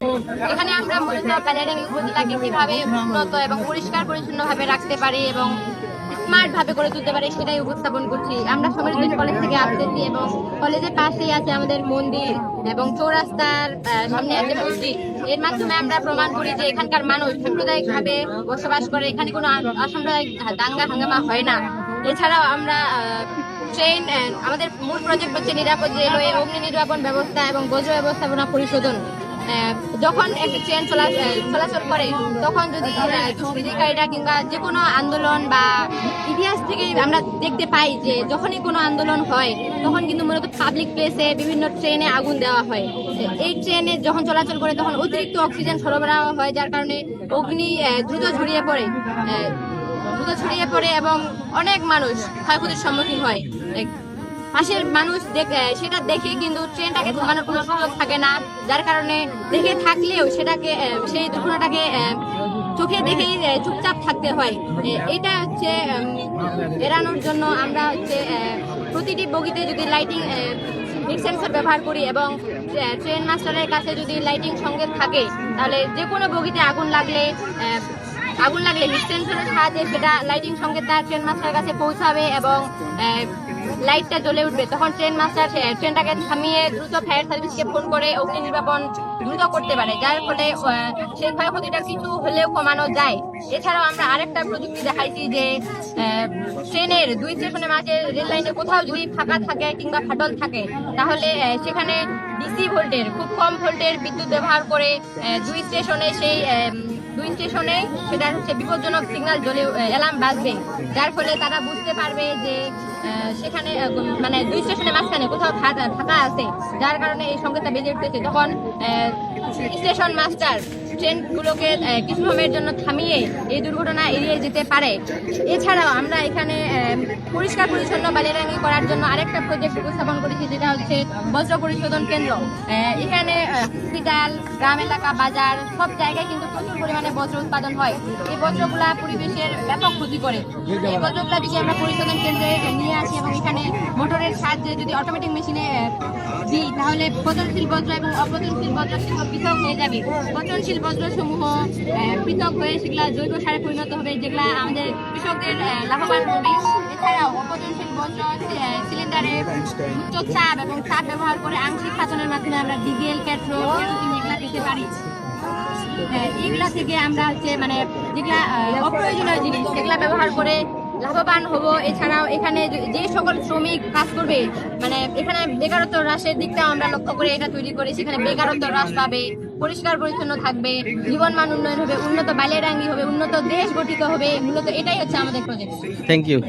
এখানে আমরা মূলত প্যারাডাইং উপজেলাকে কীভাবে উন্নত এবং পরিষ্কার পরিচ্ছন্ন ভাবে রাখতে পারি এবং স্মার্ট ভাবে করে তুলতে পারি সেটাই উপস্থাপন করছি। আমরা সমরবিদ কলেজ থেকে আসতেছি এবং কলেজের পাশেই আছে আমাদের মন্দির এবং চৌরাস্তার সামনে আছে মসজিদ। এর মাধ্যমে আমরা প্রমাণ করি যে এখানকার মানুষ সাম্প্রদায়িক ভাবে বসবাস করে, এখানে কোনো অসাম্প্রদায়িক দাঙ্গা হাঙ্গামা হয় না। এছাড়াও আমরা ট্রেন আমাদের মূল প্রজেক্ট হচ্ছে নিরাপদ রেলওয়ে, অগ্নি নির্বাপন ব্যবস্থা এবং বজ্র ব্যবস্থাপনা পরিশোধন। যখন একটা ট্রেন চলা চলাচল করে, তখন যদি দুষ্কৃতিকারীরা কিংবা যে কোনো আন্দোলন বা ইতিহাস থেকে আমরা দেখতে পাই যে যখনই কোনো আন্দোলন হয়, তখন কিন্তু মূলত পাবলিক প্লেসে বিভিন্ন ট্রেনে আগুন দেওয়া হয়। এই ট্রেনে যখন চলাচল করে, তখন অতিরিক্ত অক্সিজেন সরবরাহ হয়, যার কারণে অগ্নি দ্রুত ছড়িয়ে পড়ে। দ্রুত ছড়িয়ে পড়ে এবং অনেক মানুষ ক্ষয়ক্ষতির সম্মুখীন হয়। পাশের মানুষ দেখ- সেটা দেখে কিন্তু ট্রেনটাকে থামানোর কোনো সুযোগ থাকে না। যার কারণে দেখে থাকলেও সেটাকে সেই দুর্ঘটনাটাকে চোখে দেখেই চুপচাপ থাকতে হয়। এটা হচ্ছে এড়ানোর জন্য আমরা হচ্ছে প্রতিটি বগিতে যদি লাইটিং হিট ব্যবহার করি এবং ট্রেন মাস্টারের কাছে যদি লাইটিং সঙ্গে থাকে, তাহলে যে কোনো বগিতে আগুন লাগলে আগুন লাগলে হিট সাহায্যে সেটা লাইটিং সংকেতটা ট্রেন মাস্টারের কাছে পৌঁছাবে এবং লাইটটা জ্বলে উঠবে। তখন ট্রেন মাস্টার ট্রেনটাকে থামিয়ে দ্রুত ফায়ার সার্ভিসকে ফোন করে অগ্নি নির্বাপন দ্রুত করতে পারে। যার ফলে সেই ক্ষয়ক্ষতিটা কিছু হলেও কমানো যায়। এছাড়াও আমরা আরেকটা প্রযুক্তি দেখাইছি যে ট্রেনের দুই স্টেশনের মাঝে রেল লাইনে কোথাও যদি ফাঁকা থাকে কিংবা ফাটল থাকে, তাহলে সেখানে ডিসি ভোল্টের খুব কম ভোল্টের বিদ্যুৎ ব্যবহার করে দুই স্টেশনে সেই দুই স্টেশনে সেটা হচ্ছে বিপজ্জনক সিগন্যাল জ্বলে অ্যালার্ম বাজবে। যার ফলে তারা বুঝতে পারবে যে সেখানে মানে দুই স্টেশনের মাঝখানে কোথাও ফাঁকা আছে। যার কারণে এই সংকেতটা বেজে উঠতেছে। তখন স্টেশন মাস্টার ট্রেনগুলোকে কিছু সময়ের জন্য থামিয়ে এই দুর্ঘটনা এড়িয়ে যেতে পারে। এছাড়াও আমরা এখানে পরিষ্কার পরিচ্ছন্ন বালিরাঙ্গি করার জন্য আরেকটা প্রজেক্ট উপস্থাপন করেছি, যেটা হচ্ছে বজ্র পরিশোধন কেন্দ্র। এখানে হসপিটাল গ্রাম এলাকা, বাজার, সব জায়গায় কিন্তু প্রচুর পরিমাণে বজ্র উৎপাদন হয়। এই বজ্রগুলা পরিবেশের ব্যাপক ক্ষতি করে। এই বজ্রগুলা যদি আমরা পরিশোধন কেন্দ্রে নিয়ে আসি এবং এখানে মোটরের সাহায্যে যদি অটোমেটিক মেশিনে দিই তাহলে পচনশীল বজ্র এবং অপচনশীল বজ্র সেগুলো পৃথক হয়ে যাবে। পচনশীল বজ্র সমূহ পৃথক হয়ে সেগুলা জৈব সারে পরিণত হবে, যেগুলা আমাদের কৃষকদের লাভবান হবে এছাড়াও অপচনশীল সিলিন্ডারে উচ্চ এবং চাপ ব্যবহার করে আংশিক খাতনের মাধ্যমে আমরা ডিজেল, পেট্রোল এগুলা দিতে পারি। এগুলা থেকে আমরা হচ্ছে মানে যেগুলা অপ্রয়োজনীয় জিনিস, সেগুলা ব্যবহার করে লাভবান হব। এছাড়াও এখানে যে- সকল শ্রমিক কাজ করবে মানে এখানে বেকারত্ব হ্রাসের দিকটাও আমরা লক্ষ্য করে এটা তৈরি করি সেখানে বেকারত্ব হ্রাস পাবে, পরিষ্কার পরিচ্ছন্ন থাকবে জীবন মান উন্নয়ন হবে, উন্নত বালিয়াডাঙ্গি হবে, উন্নত দেশ গঠিত হবে। মূলত এটাই হচ্ছে আমাদের প্রজেক্ট থ্যাংক ইউ